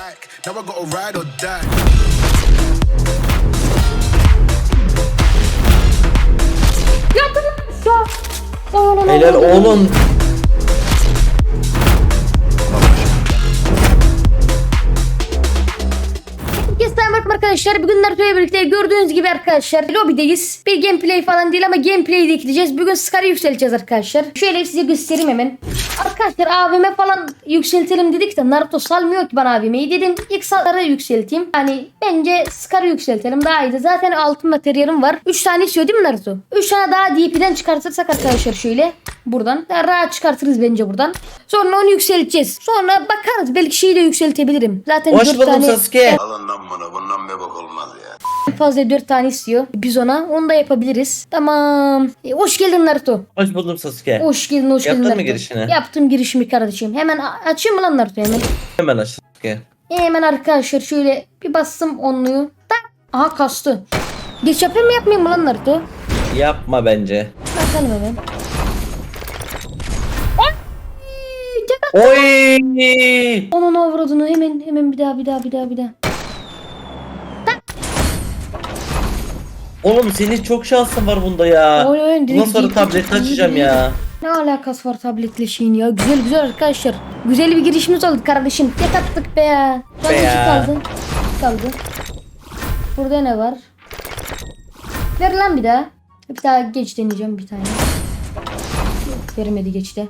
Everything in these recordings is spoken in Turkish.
act. Now I gotta ride or die. Helal oğlum. Selam arkadaşlar. Bugün Naruto'ya birlikte gördüğünüz gibi arkadaşlar lobideyiz. Bir gameplay falan değil ama gameplay de ekleyeceğiz. Bugün Scar'ı yükselteceğiz arkadaşlar. Şöyle size göstereyim hemen. Arkadaşlar AVM falan yükseltelim dedik de Naruto salmıyor ki bana AVM'yi. Dedim ilk Scar'ı yükselteyim. Hani bence Scar'ı yükseltelim daha iyiydi. Zaten altın materyalim var. 3 tane istiyor değil mi Naruto? 3 tane daha DP'den çıkartırsak arkadaşlar şöyle. Buradan. Daha rahat çıkartırız bence buradan. Sonra onu yükselteceğiz. Sonra bakarız. Belki şeyi de yükseltebilirim. Zaten Hoş 4 buldum tane... Sasuke. Alın lan bunu. Bundan bir bak olmaz ya. Fazla 4 tane istiyor. Biz ona onu da yapabiliriz. Tamam. E, hoş geldin Naruto. Hoş buldum Sasuke. Hoş geldin hoş Yaptın geldin mı Naruto. girişini? Yaptım girişimi kardeşim. Hemen a- açayım mı lan Naruto hemen? Hemen aç Sasuke. Hemen arkadaşlar şöyle bir bastım onluyu. Tak. Aha kastı. Geç yapayım mı yapmayayım mı lan Naruto? Yapma bence. Bakalım hemen. Ay! Oy! Onun avradını hemen hemen bir daha bir daha bir daha bir daha. Oğlum senin çok şansın var bunda ya. Oy, oy, direkt Bundan sonra tablet açacağım ya. Ne alakası var tabletle şeyin ya? Güzel güzel arkadaşlar. Güzel bir girişimiz oldu kardeşim. Tek attık be ya. Be iki ya. kaldı. İki kaldı. Burada ne var? Ver lan bir daha. Bir daha geç deneyeceğim bir tane. Vermedi geçti.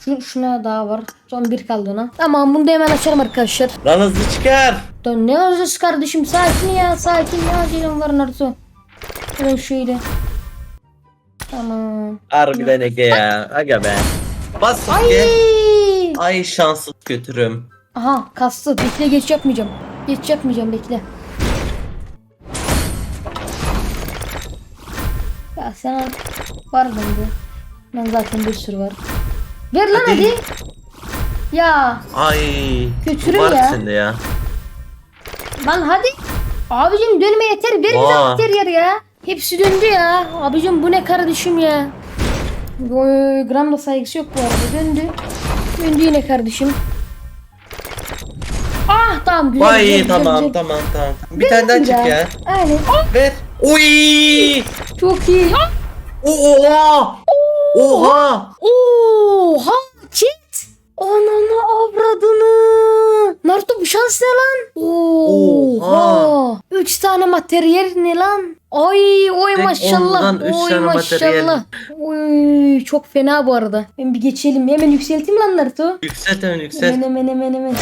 Şu, şuna daha var. Son bir kaldı ona. Tamam bunu da hemen açarım arkadaşlar. Lan hızlı çıkar. Dön ne olacağız kardeşim? Sakin ya sakin. Ne acelem var Naruto? Hemen şöyle. Tamam. Harbiden Ege ya. Aga be. Bas. Ay. Ay şanssız götürüm. Aha kastı. Bekle geç yapmayacağım. Geç yapmayacağım bekle. Ya sen al. Var bende. Ben zaten bir sürü var. Ver lan hadi. Hadi. Ya Ay. Var ya. sende ya. lan hadi. Abicim dönme yeter. Ver bize yeter yer ya. Hepsi döndü ya. Abicim bu ne kardeşim ya. Oy, gram da saygısı yok bu arada. Döndü. Döndü yine kardeşim. Ah tamam güzel. Ay güzel, güzel, tamam güzel. tamam tamam. Bir tane daha çık ya. Aynen. Ah, Ver. Oy! çok iyi. Ah, Oha! Oha! Oha chat. Ananı avradını. Naruto bu şans ne lan? Oha. Üç tane materyal ne lan? Ay oy Tek maşallah. ondan üç Oy tane materyal. maşallah. Oy çok fena bu arada. Ben bir geçelim. Hemen yükselteyim lan Naruto. Yükselt hemen yükselt. Hemen hemen hemen hemen.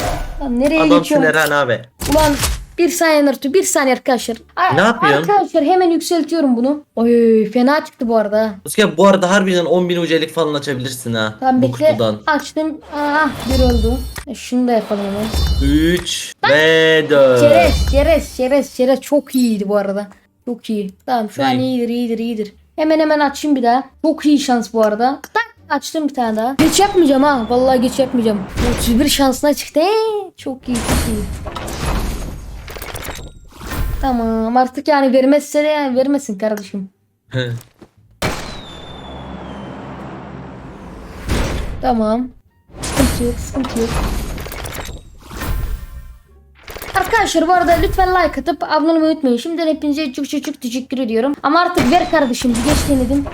Lan nereye Adamsın geçiyorum? Eren abi. Ulan bir saniye Naruto bir saniye arkadaşlar. Ar- Ne yapıyorsun? Arkadaşlar hemen yükseltiyorum bunu. Oy fena çıktı bu arada. Sasuke bu arada harbiden 10.000 UC'lik falan açabilirsin ha. Tamam bu bekle. kutudan. Açtım. Ah bir oldu. E, şunu da yapalım hemen. 3 ve 4. Çerez, çerez, çerez, çerez çok iyiydi bu arada. Çok iyi. Tamam şu an iyidir, iyidir, iyidir. Hemen hemen açayım bir daha. Çok iyi şans bu arada. Tak açtım bir tane daha. Geç yapmayacağım ha. Vallahi geç yapmayacağım. 31 şansına çıktı. Ee, çok iyi, çok iyi. Tamam artık yani vermezse de yani vermesin kardeşim. Tamam. Sıkıntı yok, sıkıntı yok. Arkadaşlar bu arada lütfen like atıp abone olmayı unutmayın. Şimdiden hepinize çok çok çok teşekkür ediyorum. Ama artık ver kardeşim. Bir geç denedim.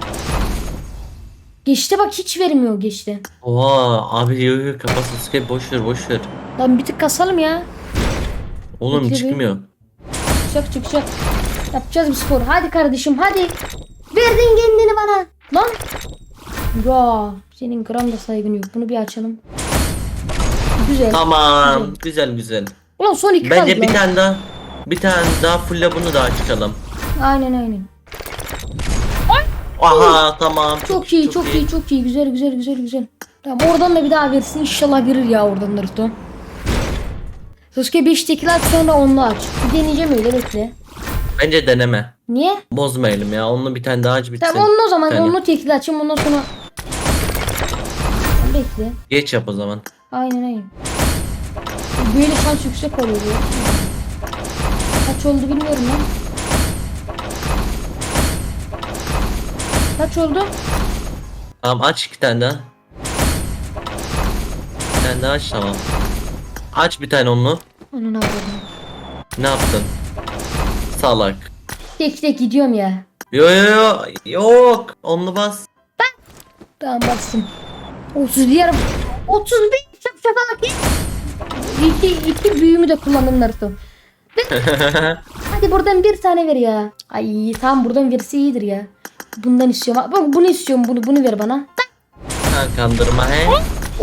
Geçti bak hiç vermiyor geçti. Oha abi yok yok kapat Sasuke boş ver boş ver. Lan bir tık kasalım ya. Oğlum Bekle bir. Çıkacak çıkacak. Yapacağız bir spor. Hadi kardeşim hadi. Verdin kendini bana. Lan. Ya senin gram da saygın yok. Bunu bir açalım. Güzel. Tamam güzel güzel. Ulan son iki Bence kaldı bir lan. tane daha bir tane daha fulle bunu daha çıkalım. Aynen aynen. Aha tamam. Çok iyi, çok, iyi. çok iyi. Güzel, güzel, güzel, güzel. Tamam, oradan da bir daha versin. İnşallah verir ya oradan Naruto. Sasuke 5 tekli aç sonra onlu aç. Bir deneyeceğim öyle bekle. Bence deneme. Niye? Bozmayalım ya. Onunla bir tane daha aç bitsin. Tamam onlu o zaman. Tane. Onlu tekli açayım ondan sonra. Bekle. Geç yap o zaman. Aynen aynen. Böyle şans yüksek oluyor diyor. Kaç oldu bilmiyorum lan. Kaç oldu? Tamam aç iki tane daha. Bir tane daha aç tamam. Aç bir tane onlu. Onun avradım. Ne yaptın? Salak. Tek tek gidiyorum ya. Yo yo yo. Yok. Onlu bas. Tamam bastım. 30 diyelim. 31 şap şafak. İki, iki büyüğümü de kullandım Naruto. Hadi buradan bir tane ver ya. Ay tamam buradan verisi iyidir ya. Bundan istiyorum. Bak bunu istiyorum bunu bunu ver bana. Ha, kandırma he.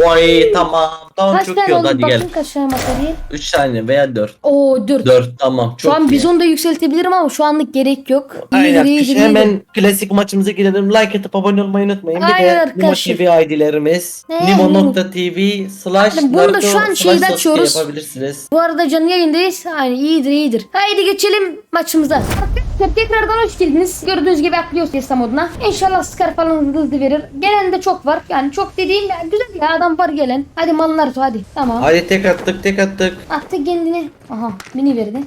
Oy tamam. Tamam Kaç çok tane oldu oldu? hadi Bakın gel. kaç tane materyal. 3 tane veya 4. Oo 4. 4 tamam çok Şu an iyi. bizonu da yükseltebilirim ama şu anlık gerek yok. Aynen. İyidir, iyidir, iyidir. Hemen klasik maçımıza girelim. Like atıp abone olmayı unutmayın. Bir Aynen de Nimo arkadaşlar. TV ID'lerimiz. Ne? Nimo.tv slash Aynen, bunu da Naruto şu an slash şeyden Sasuke açıyoruz. yapabilirsiniz. Bu arada canlı yayındayız. Aynen iyidir iyidir. Haydi geçelim maçımıza. Arkadaşlar tekrardan hoş geldiniz. Gördüğünüz gibi atlıyoruz Testa moduna. İnşallah Scar falan hızlı hızlı verir. Gelen de çok var. Yani çok dediğim ya, güzel ya adam var gelen. Hadi mallar hadi. Tamam. Hadi tek attık tek attık. Attı kendini. Aha mini verdi.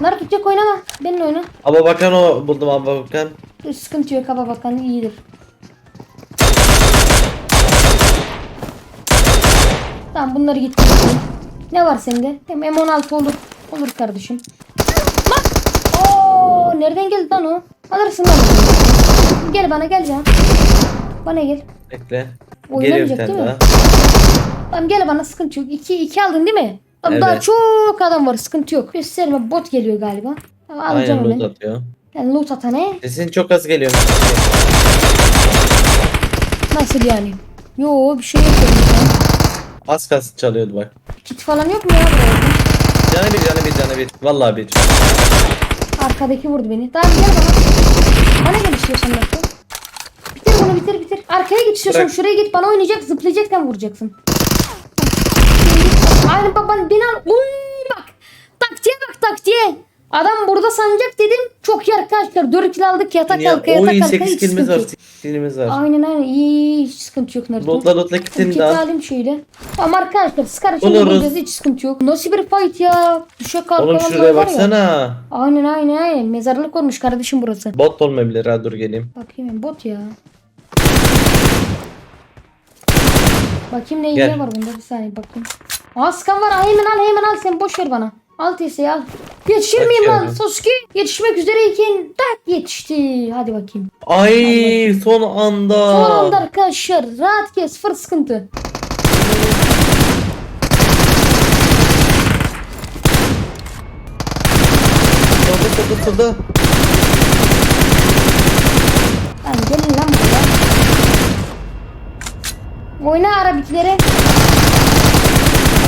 Naruto tek oynama. Benimle oyna. Aba bakan o buldum aba bakan. Dur, Sıkıntı yok hava bakan iyidir. Tamam bunları gitti. Ne var sende? Hem M16 olur. Olur kardeşim. Bak. Oo, nereden geldi lan o? Alırsın lan. Gel bana gel ya. Bana gel. Bekle. Geliyor bir tane daha. Tamam gel bana sıkıntı yok. 2 2 aldın değil mi? Evet. Daha çok adam var sıkıntı yok. Gösterme bot geliyor galiba. Tamam, alacağım Aynen loot atıyor. Yani loot ata ne? Sesin çok az geliyor. Nasıl yani? Yo bir şey yok. Az kas çalıyordu bak. Kit falan yok mu ya? Canı bir canı bir canı bir. Vallahi bir. Arkadaki vurdu beni. Tamam gel bana. Bana istiyorsan. Bitir bunu bitir bitir. Arkaya git istiyorsan Bırak. şuraya git bana oynayacak zıplayacak sen vuracaksın. Aynen bak beni al. Uy bak. Taktiğe bak taktiğe. Adam burada sanacak dedim. Çok iyi arkadaşlar. 4 kill aldık yatak Ya, kalka yatak 8 hiç sıkıntı var. yok. 8 kilimiz var. Aynen aynen iyi hiç sıkıntı yok Naruto. Lootla lootla kitini Kit de al. alayım şöyle. Ama arkadaşlar Scar için bulacağız hiç sıkıntı yok. Nasıl bir fight ya? Düşe kalka Oğlum şuraya var ya. baksana. Aynen aynen aynen. Mezarlık olmuş kardeşim burası. Bot olmayabilir ha dur geleyim. Bakayım ben, bot ya. Bakayım ne iyi var bunda bir saniye bakayım. Askan var hemen al hemen al sen boş ver bana. Al testi al. Yetişir miyim lan Bakıyorum. Sasuke? Yetişmek üzereyken tak yetişti. Hadi bakayım. Ay son anda. Son anda arkadaşlar rahat kes sıfır sıkıntı. Solda solda. Lan gelin lan buraya. Oyna arabiklere.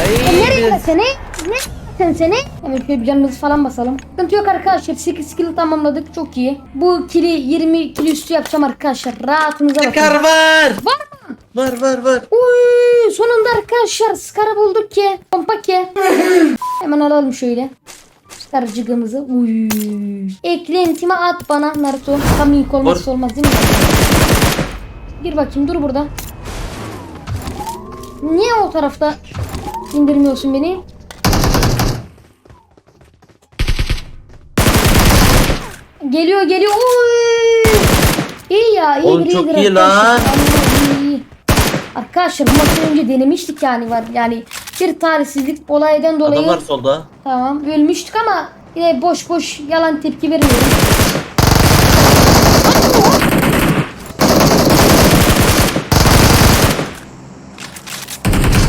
Ay. Nereye biraz- seni? Ne sen seni? Hemen şöyle bir canımızı falan basalım. Sıkıntı yok arkadaşlar. 8 kill tamamladık. Çok iyi. Bu kili 20 kill üstü yapacağım arkadaşlar. Rahatınıza bakın. Kar var. Var mı? Var var var. Uy, sonunda arkadaşlar Scar'ı bulduk ki. Pompa ki. Hemen alalım şöyle. Scar'cığımızı. Uy. Eklentime at bana Naruto. Tam ilk olmazsa olmaz değil mi? Gir bakayım dur burada. Niye o tarafta indirmiyorsun beni? Geliyor geliyor. Uy. İyi ya iyi Oğlum iyidir, çok iyidir iyi lan. arkadaşlar. İyi. Arkadaşlar bu maçı önce denemiştik yani var. Yani bir talihsizlik olaydan dolayı Adam var solda. tamam ölmüştük ama yine boş boş yalan tepki vermiyorum.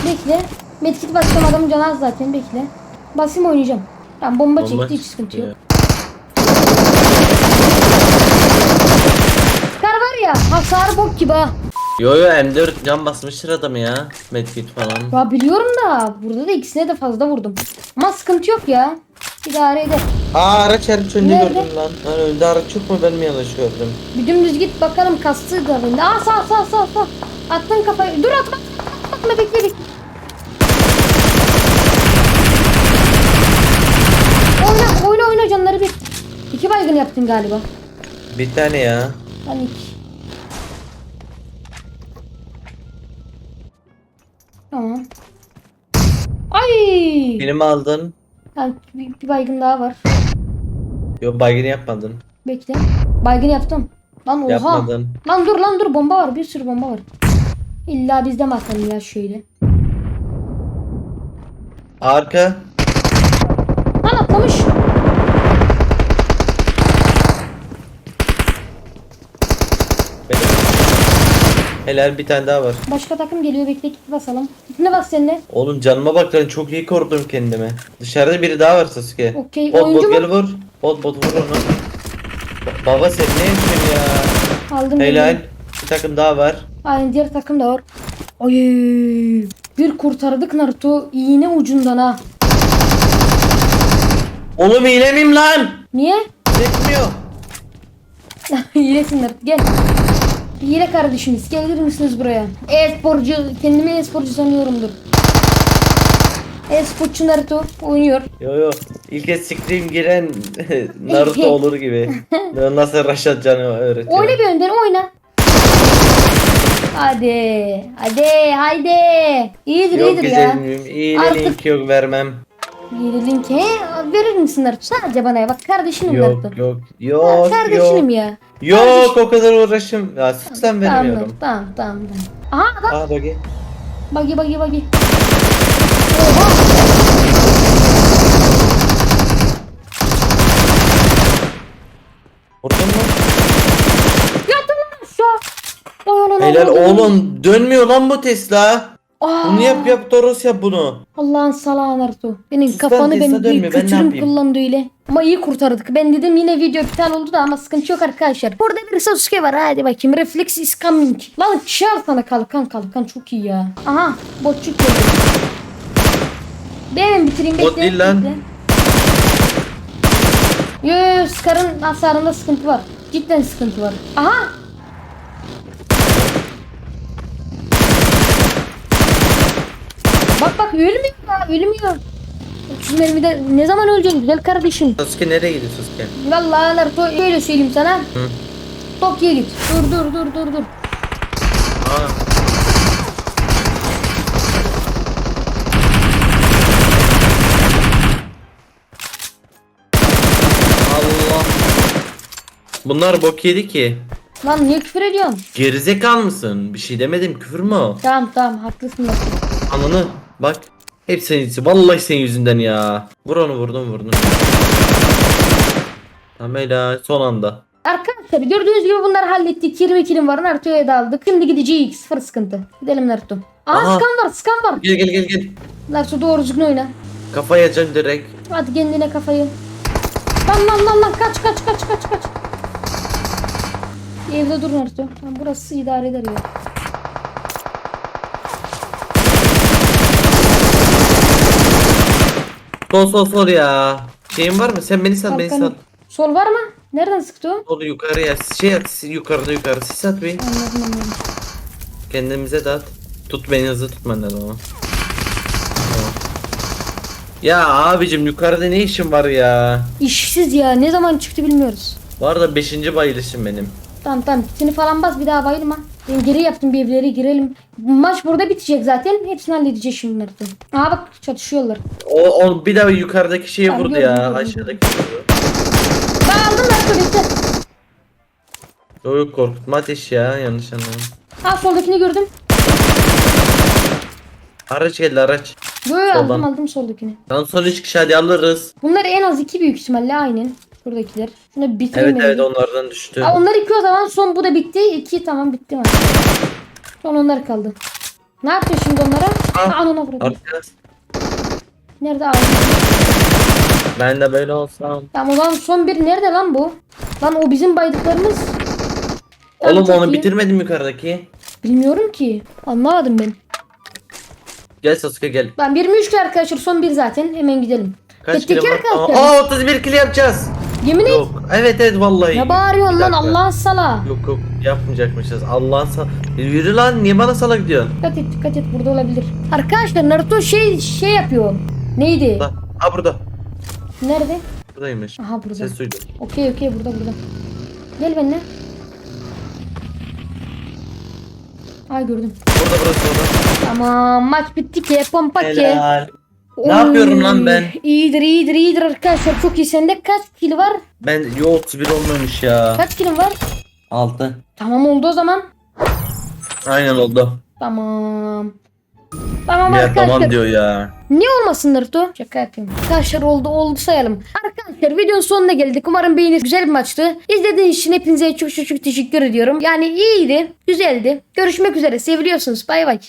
Bekle. Medkit basacağım adamın canı az zaten bekle. Basayım oynayacağım. Tamam bomba, Bomba çekti hiç sıkıntı yok. çıktı. Kar var ya hasar bok gibi ha. Yo yo M4 can basmıştır adam ya. Medkit falan. Ya biliyorum da burada da ikisine de fazla vurdum. Ama sıkıntı yok ya. İdare eder. Aa araç araç önünde Nerede? gördüm lan. Lan önde araç yok mu ben mi yanlış gördüm? Bir dümdüz git bakalım kastı da bende. Aa sağ sağ sağ sağ. Attın kafayı. Dur atma. Atma bekle bekle. Oyna oyna oyna canları bir. İki baygın yaptın galiba. Bir tane ya. Ben iki. Benim aldın. Yani bir, bir baygın daha var. Yo baygın yapmadın. Bekle. Baygın yaptım. Lan oha. Yapmadım. Lan dur lan dur bomba var bir sürü bomba var. İlla bizde mi atalım ya şöyle. Arka. Lan atlamış. Helal bir tane daha var. Başka takım geliyor bekle git basalım. Ne bas seninle? Oğlum canıma bak lan çok iyi korudum kendimi. Dışarıda biri daha var Sasuke. Okey, Bot oyuncu bot mu? gel vur. Bot bot vur onu. Ba- Baba sen ne yapıyorsun ya? Aldım. Helal. geliyorum. Bir takım daha var. Aynen diğer takım da var. Ay bir kurtardık Naruto iğne ucundan ha. Oğlum miyim lan? Niye? Yetmiyor. Hilesin Naruto gel. Hile kardeşimiz gelir misiniz buraya? E-sporcu kendimi e-sporcu sanıyorumdur. E-sporcu Naruto oynuyor. Yo yo. İlk scream giren Naruto olur gibi. Nasıl Raşat canı öğretiyor. Oyna bir önden oyna. Hadi. Hadi. Haydi. İyidir Yok iyidir ya. güzelim. İyi Artık- link yok vermem. Yeni link he? Verir misin Naruto? Sadece bana ya. Bak kardeşinim Yok Naruto. yok. Ha, Yok kardeşinim yok. ya. Yok o kadar uğraşım. Ya sen Tamam, vermiyorum. tamam, tamam, tamam. Aha adam. Aa bagi. Bagi bagi bagi. Oha. Vurdun mu? Yattım lan aşağı. Oy, oy, Helal oğlum dönmüyor lan bu Tesla. Aa, Bunu yap yap Toros yap bunu. Allah'ın salağı Naruto. Benim Sus kafanı lan, ben bir dönmüyor, ben ne kötülüm yapayım? kullandı öyle. Ama iyi kurtardık. Ben dedim yine video iptal oldu da ama sıkıntı yok arkadaşlar. Burada bir Sasuke var hadi bakayım. Reflex is coming. Lan çağır sana kalkan kalkan çok iyi ya. Aha botçuk geldi. Ben hemen bitireyim bekle. Bot değil lan. bekle. Yo yo yo Scar'ın hasarında sıkıntı var. Cidden sıkıntı var. Aha Bak bak ölmüyor ya ölmüyor. 300 mermide ne zaman öleceksin güzel kardeşim? Sasuke nereye gidiyor Sasuke? Vallahi Naruto öyle söyleyeyim sana. Hı. Tokyo'ya git. Dur dur dur dur dur. Aa. Allah. Bunlar bok yedi ki. Lan niye küfür ediyorsun? Gerizekalı mısın? Bir şey demedim küfür mü o? Tamam tamam haklısın. Ananı bak. Hep senin yüzünden. Vallahi senin yüzünden ya. Vur onu vurdum vurdum. Tamam helal son anda. Arkadaşlar gördüğünüz gibi bunları hallettik. 20 kilim var Naruto'ya da aldık. Şimdi gideceğiz sıfır sıkıntı. Gidelim Naruto. Aa Aha. skan var skan var. Gel gel gel gel. Naruto doğru düzgün oyna. Kafaya can direkt. Hadi kendine kafayı. Lan lan lan lan kaç kaç kaç kaç kaç. Evde dur Naruto. Burası idare eder ya. Sol sol sol ya. Şeyin var mı? Sen beni sal beni sal. Kalkanı. Sol var mı? Nereden sıktı o? Sol yukarıya. Şey at yukarıda yukarı. Sis at bir. Anladım anladım. Kendimize de at. Tut beni hızlı tutman lazım ama. Tamam. Ya abicim yukarıda ne işin var ya? İşsiz ya ne zaman çıktı bilmiyoruz. Var da 5. bayılışım benim. Tamam tamam seni falan bas bir daha bayılma. Ben geri yaptım bir evlere girelim. Maç burada bitecek zaten. Hepsini halledeceğiz şimdi Naruto. Aha bak çatışıyorlar. O, o bir daha yukarıdaki şeye Ben vurdu ya. gördüm. Aşağıdaki vurdu. Ben aldım Naruto bekle. Yok yok korkutma ateş ya yanlış anladım. Ha soldakini gördüm. Araç geldi araç. Yo yo aldım aldım soldakini. Lan son 3 kişi hadi alırız. Bunlar en az iki büyük ihtimalle aynen. Şuradakiler. Şunu bitireyim. Evet evet onlardan düştü. Aa, onlar iki o zaman son bu da bitti. İki tamam bitti mi? Son onlar kaldı. Ne yapacağız şimdi onlara? Ha, anana vurdum. Arkadaş Nerede abi? ben de böyle olsam. Tamam o zaman son bir nerede lan bu? Lan o bizim baydıklarımız. Tamam, Oğlum onu iyi. bitirmedim yukarıdaki. Bilmiyorum ki. Anlamadım ben. Gel Sasuke gel. Ben 23 ki arkadaşlar son bir zaten. Hemen gidelim. Kaç Teker kilo var? aa 31 kilo yapacağız. Yemin et. Yok. Evet evet vallahi. Ne bağırıyorsun Bir lan dakika. Allah'ın sala. Yok yok yapmayacakmışız. Allah'ın sal. Yürü lan niye bana sala gidiyorsun? Dikkat et dikkat et burada olabilir. Arkadaşlar Naruto şey şey yapıyor. Neydi? Da. Ha burada. Nerede? Buradaymış. Aha burada. Ses duydum. Okey okey burada burada. Gel benimle. Ay gördüm. Burada burası orada. Tamam maç bitti ki pompa ki. Helal. Oy, Ne yapıyorum lan ben? İyidir iyidir iyidir arkadaşlar çok iyi. Sende kaç kilo var? Ben yo 31 olmamış ya. Kaç kilin var? 6. Tamam oldu o zaman. Aynen oldu. Tamam. Tamam Ya arkadaşlar. tamam diyor ya. Niye olmasın Naruto? Şaka yapıyorum. Arkadaşlar oldu oldu sayalım. Arkadaşlar videonun sonuna geldik. Umarım beğenir. Güzel bir maçtı. İzlediğiniz için hepinize çok çok çok teşekkür ediyorum. Yani iyiydi. Güzeldi. Görüşmek üzere. Seviliyorsunuz. Bay bay.